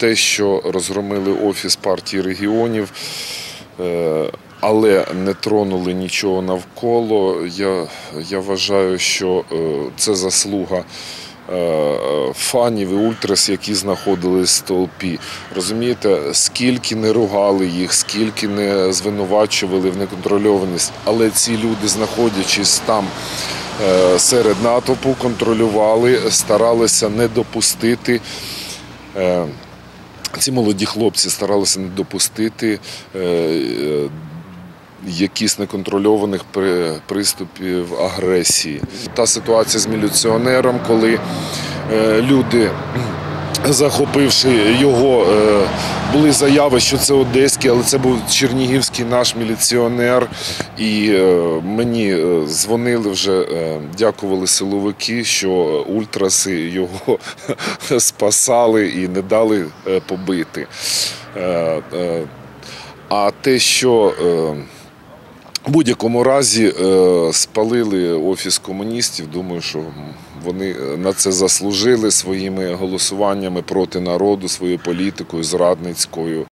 те, що розгромили офіс партії регіонів, е, але не тронули нічого навколо. Я, я вважаю, що е, це заслуга. е, Фанів і ультрас, які знаходились в толпі. Розумієте, скільки не ругали їх, скільки не звинувачували в неконтрольованість, але ці люди, знаходячись там серед натовпу, контролювали, старалися не допустити. Ці молоді хлопці старалися не допустити е, е, якісь неконтрольованих приступів агресії. Та ситуація з міліціонером, коли е, люди, захопивши його, були заяви, що це одеський, але це був чернігівський наш міліціонер. І е, мені е, дзвонили вже, е, дякували силовики, що ультраси його спасали і не дали побити. А те, що в будь-якому разі е, спалили офіс комуністів, думаю, що вони на це заслужили своїми голосуваннями проти народу, своєю політикою зрадницькою.